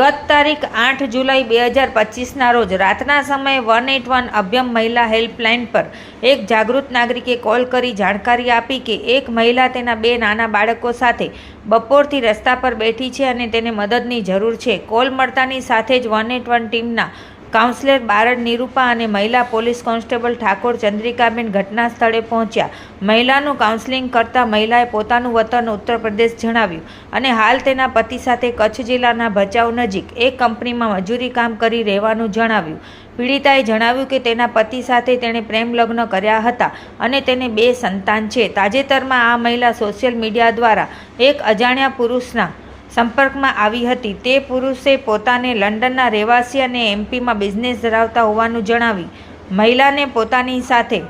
ગત તારીખ આઠ જુલાઈ બે હજાર પચીસના રોજ રાતના સમયે વન એટ વન અભ્યમ મહિલા હેલ્પલાઇન પર એક જાગૃત નાગરિકે કોલ કરી જાણકારી આપી કે એક મહિલા તેના બે નાના બાળકો સાથે બપોરથી રસ્તા પર બેઠી છે અને તેને મદદની જરૂર છે. કોલ મળતાની સાથે જ વન એટ વન ટીમના કાઉન્સિલર બારડ નિરૂપા અને મહિલા પોલીસ કોન્સ્ટેબલ ઠાકોર ચંદ્રિકાબેન ઘટના સ્થળે પહોંચ્યા. મહિલાનું કાઉન્સેલિંગ કરતા મહિલાએ પોતાનું વતન ઉત્તર પ્રદેશ જણાવ્યું અને હાલ તેના પતિ સાથે કચ્છ જિલ્લાના ભચાઉ નજીક એક કંપનીમાં મજૂરી કામ કરી રહેવાનું જણાવ્યું. પીડિતાએ જણાવ્યું કે તેના પતિ સાથે તેણે પ્રેમ લગ્ન કર્યા હતા અને તેને બે સંતાન છે. તાજેતરમાં આ મહિલા સોશિયલ મીડિયા દ્વારા એક અજાણ્યા પુરુષના સંપર્કમાં આવી હતી. તે પુરુષે પોતાને લંડનના રહેવાસી અને એમપીમાં બિઝનેસ ધરાવતા હોવાનું જણાવી મહિલાને પોતાની સાથે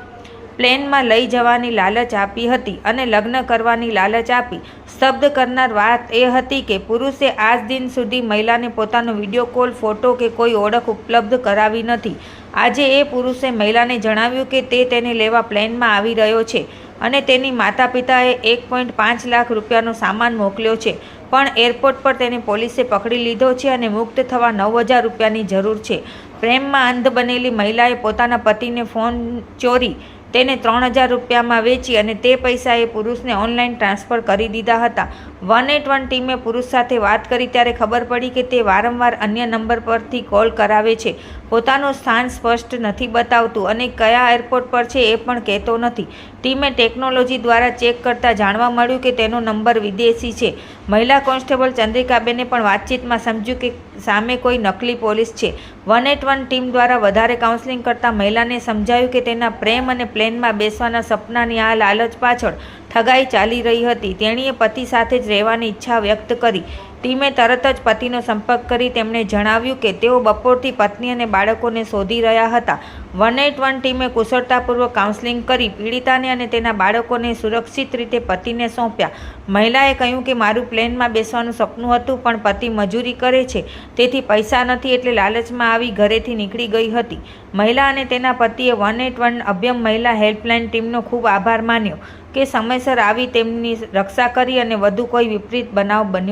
પ્લેનમાં લઈ જવાની લાલચ આપી હતી અને લગ્ન કરવાની લાલચ આપી. સ્તબ્ધ કરનાર વાત એ હતી કે પુરુષે આજ દિન સુધી મહિલાને પોતાનો વીડિયો કોલ, ફોટો કે કોઈ ઓળખ ઉપલબ્ધ કરાવી નથી. આજે એ પુરુષે મહિલાને જણાવ્યું કે તે તેને લેવા પ્લેનમાં આવી રહ્યો છે અને તેની માતા પિતાએ એક પોઈન્ટ પાંચ લાખ રૂપિયાનો સામાન મોકલ્યો છે. પણ એરપોર્ટ પર તેને પોલીસે પકડી લીધો છે અને મુક્ત થવા નવ હજાર રૂપિયાની જરૂર છે. પ્રેમમાં અંધ બનેલી મહિલાએ પોતાના પતિને ફોન ચોરી, તેને ત્રણ હજાર રૂપિયામાં વેચી અને તે પૈસા એ પુરુષને ઓનલાઈન ટ્રાન્સફર કરી દીધા હતા. વન એટ વન ટીમે પુરુષ સાથે વાત કરી ત્યારે ખબર પડી કે તે વારંવાર અન્ય નંબર પરથી કોલ કરાવે છે. પોતાનું સ્થાન સ્પષ્ટ નથી બતાવતું અને કયા એરપોર્ટ પર છે એ પણ કહેતો નથી. ટીમે ટેકનોલોજી દ્વારા ચેક કરતાં જાણવા મળ્યું કે તેનો નંબર વિદેશી છે. મહિલા કોન્સ્ટેબલ ચંદ્રિકાબેને પણ વાતચીતમાં સમજ્યું કે સામે કોઈ નકલી પોલીસ છે. વન એટ વન ટીમ દ્વારા વધારે કાઉન્સેલિંગ કરતાં મહિલાને સમજાયું કે તેના પ્રેમ અને પ્લેનમાં બેસવાના સપનાની આ લાલચ પાછળ ઠગાઈ ચાલી રહી હતી. તેણીએ પતિ સાથે જ રહેવાની ઈચ્છા વ્યક્ત કરી. ટીમે તરત જ પતિનો સંપર્ક કરી તેમણે જણાવ્યું કે તેઓ બપોરથી પત્ની અને બાળકોને શોધી રહ્યા હતા. વન એટ વન ટીમે કુશળતાપૂર્વક કાઉન્સેલિંગ કરી પીડિતાને અને તેના બાળકોને સુરક્ષિત રીતે પતિને સોંપ્યા. મહિલાએ કહ્યું કે, મારું પ્લેનમાં બેસવાનું સપનું હતું, પણ પતિ મજૂરી કરે છે. તેથી પૈસા નથી એટલે લાલચમાં આવી ઘરેથી નીકળી ગઈ હતી. મહિલા અને તેના પતિએ વન એટ વન અભ્યમ મહિલા હેલ્પલાઇન ટીમનો ખૂબ આભાર માન્યો કે સમયસર આવી તેમની રક્ષા કરી અને વધુ કોઈ વિપરીત બનાવ બન્યો